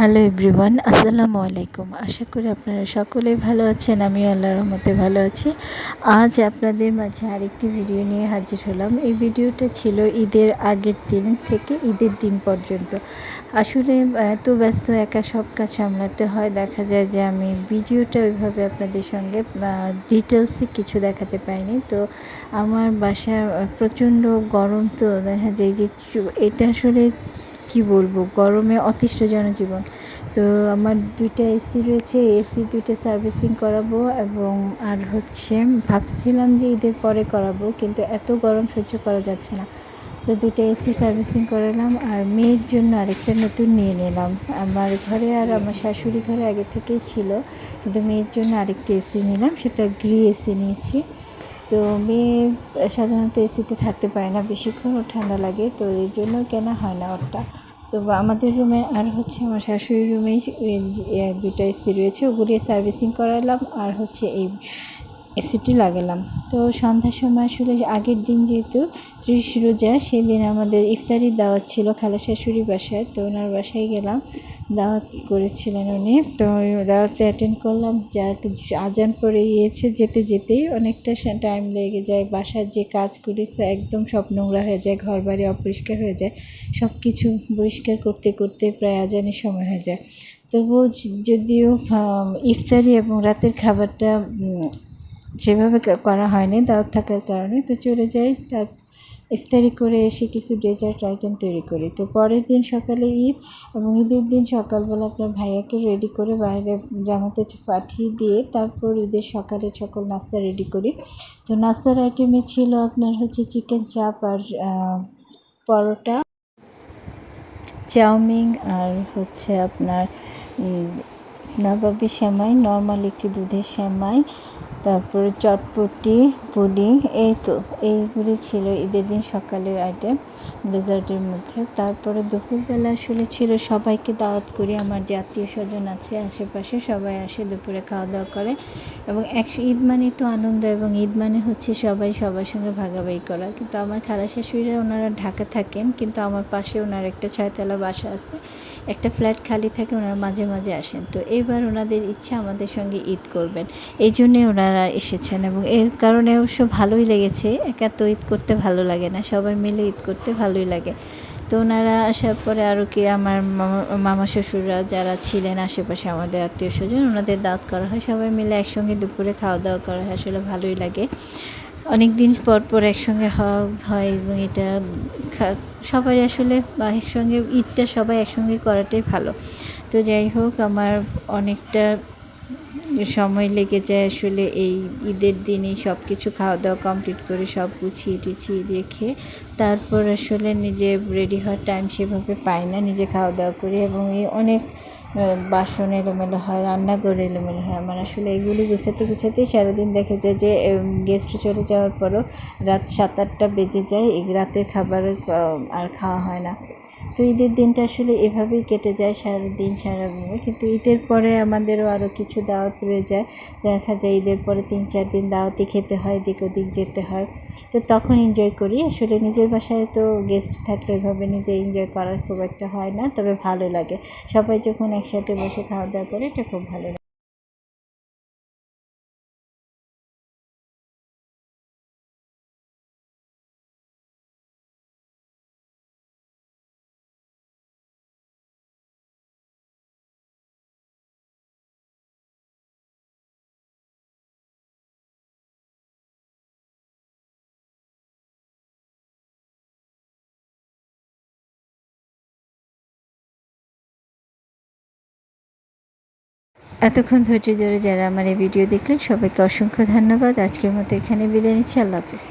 Hello everyone আসসালামু আলাইকুম আশা করি আপনারা সকলেই ভালো আছেন। আমি আল্লাহর রহমতে ভালো আছি। আজ আপনাদের মাঝে আরেকটি ভিডিও নিয়ে হাজির হলাম। এই ভিডিওটা ছিল ঈদের আগের দিন থেকে ঈদের দিন পর্যন্ত। আসলে, এত ব্যস্ত, একা সব কাজ সামলাতে হয়। দেখা যায় যে আমি ভিডিওটা ওইভাবে আপনাদের সঙ্গে ডিটেলসে কিছু দেখাতে পাইনি। তো আমার বাসা প্রচণ্ড গরম তো দেখা যায় যে এটা আসলে কি বলব? গরমে অতিষ্ঠ জনজীবন তো আমার দুইটা এসি রয়েছে। এসি দুইটা সার্ভিসিং করাবো এবং আর হচ্ছে ভাবছিলাম যে ঈদের পরে করাবো, কিন্তু এত গরম সহ্য করা যাচ্ছে না। তো দুটো এসি সার্ভিসিং করালাম আর মেয়ের জন্য আরেকটা নতুন নিয়ে নিলাম। আমার ঘরে আর আমার শাশুড়ি ঘরে আগে থেকেই ছিল, কিন্তু মেয়ের জন্য আরেকটা এসি নিলাম। সেটা গ্রি এসি নিয়েছি। তো মেয়ে সাধারণত এসিতে থাকতে পারে না, বেশিক্ষণ ঠান্ডা লাগে, তো এই জন্য কেনা হয় না ওটা তো আমাদের রুমে আর হচ্ছে আমার শাশুড়ির রুমেই দুটা এসি রয়েছে, ওগুলি সার্ভিসিং করালাম, আর হচ্ছে এই এসিটি লাগালাম। তো সন্ধ্যার সময় আসলে আগের দিন যেহেতু ত্রিশ রোজা, সেদিন আমাদের ইফতারি দাওয়াত ছিল খালা শাশুড়ি বাসায়, তো ওনার বাসায় গেলাম, দাওয়াত করেছিলেন উনি। তো দাওয়াতে অ্যাটেন্ড করলাম যা আজান পরে গিয়েছে, যেতে যেতেই অনেকটা টাইম লেগে যায়, বাসার যে কাজ করেছে একদম সব নোংরা হয়ে যায় ঘর বাড়ি অপরিষ্কার হয়ে যায় সব কিছু পরিষ্কার করতে করতে প্রায় আজানের সময় হয়ে যায়। তবুও যদিও ইফতারি এবং রাতের খাবারটা সেভাবে করা হয়নি, দাওয়াত থাকার কারণে, তো চলে যাই। তার ইফতারি করে এসে কিছু ডেজার্ট আইটেম তৈরি করি। তো পরের দিন সকালে ঈদ এবং ঈদের দিন সকালবেলা আপনার ভাইয়াকে রেডি করে বাইরে জামাতে পাঠিয়ে দিয়ে তারপর ঈদের সকালে সকল নাস্তা রেডি করি। তো নাস্তার আইটেমে ছিল আপনার হচ্ছে চিকেন চাপ আর পরোটা, চাউমিন আর হচ্ছে আপনার নবাবি শ্যামাই নর্মাল একটি দুধের শ্যামাই তারপরে চটপটি, পুডিং, এই তো, এইগুলি ছিল ঈদের দিন সকালের আইটেম ডেজার্টের মধ্যে। তারপরে দুপুরবেলা আসলে ছিল সবাইকে দাওয়াত করি, আমার যে আত্মীয় স্বজন আছে আশেপাশে সবাই আসে দুপুরে খাওয়া দাওয়া করে। এবং একশো ঈদ মানে তো আনন্দ এবং ঈদ মানে হচ্ছে সবাই সবার সঙ্গে ভাগাভাগি করা। কিন্তু আমার খালা শাশুড়িরা ওনারা ঢাকা থাকেন, কিন্তু আমার পাশে ওনার একটা ছয়তলা বাসা আছে, একটা ফ্ল্যাট খালি থাকে, ওনারা মাঝে মাঝে আসেন। তো এবার ওনাদের ইচ্ছা আমাদের সঙ্গে ঈদ করবেন। এই জন্যে ওনারা এসেছেন এবং এর কারণে অবশ্য ভালোই লেগেছে। একা তো ঈদ করতে ভালো লাগে না, সবাই মিলে ঈদ করতে ভালোই লাগে। তো ওনারা আসার পরে আরও কি আমার মামা শ্বশুররা যারা ছিলেন আশেপাশে আমাদের আত্মীয় স্বজন, ওনাদের দাওয়াত করা হয়। সবাই মিলে একসঙ্গে দুপুরে খাওয়া দাওয়া করা হয়, আসলে ভালোই লাগে। অনেক দিন পর পর একসঙ্গে হওয়া হয় এবং এটা সবাই আসলে বা একসঙ্গে, ঈদটা সবাই একসঙ্গে করাটাই ভালো। তো যাই হোক, আমার অনেকটা সময় লেগে যায় আসলে এই ঈদের দিনই সব কিছু খাওয়া দাওয়া কমপ্লিট করে সব গুছিয়ে টুছিয়ে রেখে তারপর আসলে নিজে রেডি হওয়ার টাইম সেভাবে পাই না। নিজে খাওয়া দাওয়া করি এবং এই অনেক বাসন এলোমেলো হয়, রান্নাঘর এলোমেলো হয়। আমার আসলে এগুলি গুছাতে গুছাতেই সারাদিন দেখা যায় যে গেস্ট চলে যাওয়ার পরও রাত সাত আটটা বেজে যায়। এই রাতের খাবার আর খাওয়া হয় না। তো ঈদের দিনটা আসলে এভাবেই কেটে যায় সারাদিন, সারা কিন্তু ঈদের পরে আমাদেরও আরও কিছু দাওয়াত রয়ে যায়। দেখা যায় ঈদের পরে তিন, চার দিন দাওয়াতই খেতে হয় দিক ওদিক যেতে হয়। তো তখন এনজয় করি। আসলে নিজের বাসায় তো গেস্ট থাকলে ওইভাবে নিজে এনজয় করার খুব একটা হয় না, তবে ভালো লাগে। সবাই যখন একসাথে বসে খাওয়া দাওয়া করে, এটা খুব ভালো লাগে। এতক্ষণ ধৈর্য ধরে যারা আমার এই ভিডিও দেখলেন, সবাইকে অসংখ্য ধন্যবাদ। আজকের মতো এখানে বিদায় নিচ্ছি। আল্লাহ হাফিজ।